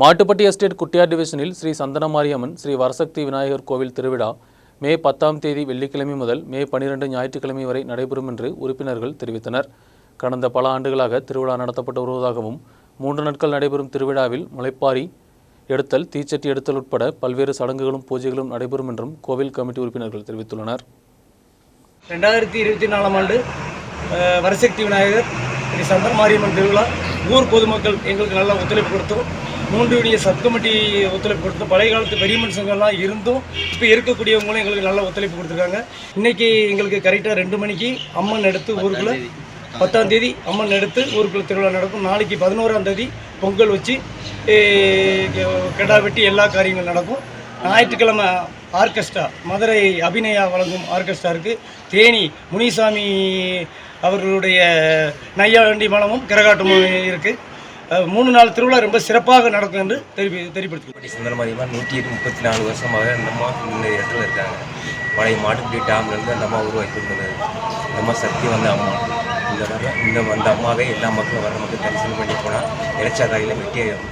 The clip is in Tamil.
மாட்டுப்பட்டி எஸ்டேட் குட்டியார் டிவிஷனில் ஸ்ரீ சந்தனமாரியம்மன் ஸ்ரீ வரசக்தி விநாயகர் கோவில் திருவிழா மே பத்தாம் தேதி வெள்ளிக்கிழமை முதல் மே பனிரெண்டு ஞாயிற்றுக்கிழமை வரை நடைபெறும் என்று உறுப்பினர்கள் தெரிவித்தனர். கடந்த பல ஆண்டுகளாக திருவிழா நடத்தப்பட்டு வருவதாகவும் மூன்று நாட்கள் நடைபெறும் திருவிழாவில் முளைப்பாரி எடுத்தல் தீச்சட்டி எடுத்தல் உட்பட பல்வேறு சடங்குகளும் பூஜைகளும் நடைபெறும் என்றும் கோவில் கமிட்டி உறுப்பினர்கள் தெரிவித்துள்ளனர். ரெண்டாயிரத்தி இருபத்தி நாலாம் ஆண்டு வரசக்தி விநாயகர் ஸ்ரீ சந்தனமாரியம்மன் திருவிழா ஊர் பொதுமக்கள் எங்களுக்கு நல்ல ஒத்துழைப்பு கொடுத்தோம். மூன்று யூனிய சப் கமிட்டி ஒத்துழைப்பு கொடுத்தோம். பழைய காலத்து பெரிய மனுஷங்கள்லாம் இருந்தும் இப்போ இருக்கக்கூடியவங்களும் எங்களுக்கு நல்ல ஒத்துழைப்பு கொடுத்துருக்காங்க. இன்னைக்கு எங்களுக்கு கரெக்டாக ரெண்டு மணிக்கு அம்மன் எடுத்து ஊருக்குள்ளே பத்தாம் தேதி. அம்மன் எடுத்து ஊருக்குள்ள திருவிழா நடக்கும். நாளைக்கு பதினோராம் தேதி பொங்கல் வச்சு கெடா வெட்டி எல்லா காரியங்களும் நடக்கும். ஞாயிற்றுக்கிழமை ஆர்கெஸ்ட்ரா மதுரை அபிநயா வழங்கும் ஆர்கெஸ்ட்ரா இருக்குது தேனி முனிசாமி அவர்களுடைய நையாண்டி மலமும் கரகாட்டமும் இருக்குது மூணு நாள் திருவிழா ரொம்ப சிறப்பாக நடக்கும் என்று தெரிவி தெரிவிப்படுத்தி மாட்டுப்பட்டி நூற்றி முப்பத்தி நாலு வருஷமாக அந்த அம்மா இந்த இடத்துல இருக்காங்க. பழைய மாட்டுப்பட்டி டேம்லேருந்து அந்த அம்மா உருவாக்கி கொடுத்தது. இந்த அம்மா சக்தி வந்த அம்மா. இந்த இந்த அந்த அம்மாவே எல்லா மக்களும் வர மக்கள் தரிசனம் பண்ணி போனால் இறைச்சாதாயில் வெட்டியாயிடும்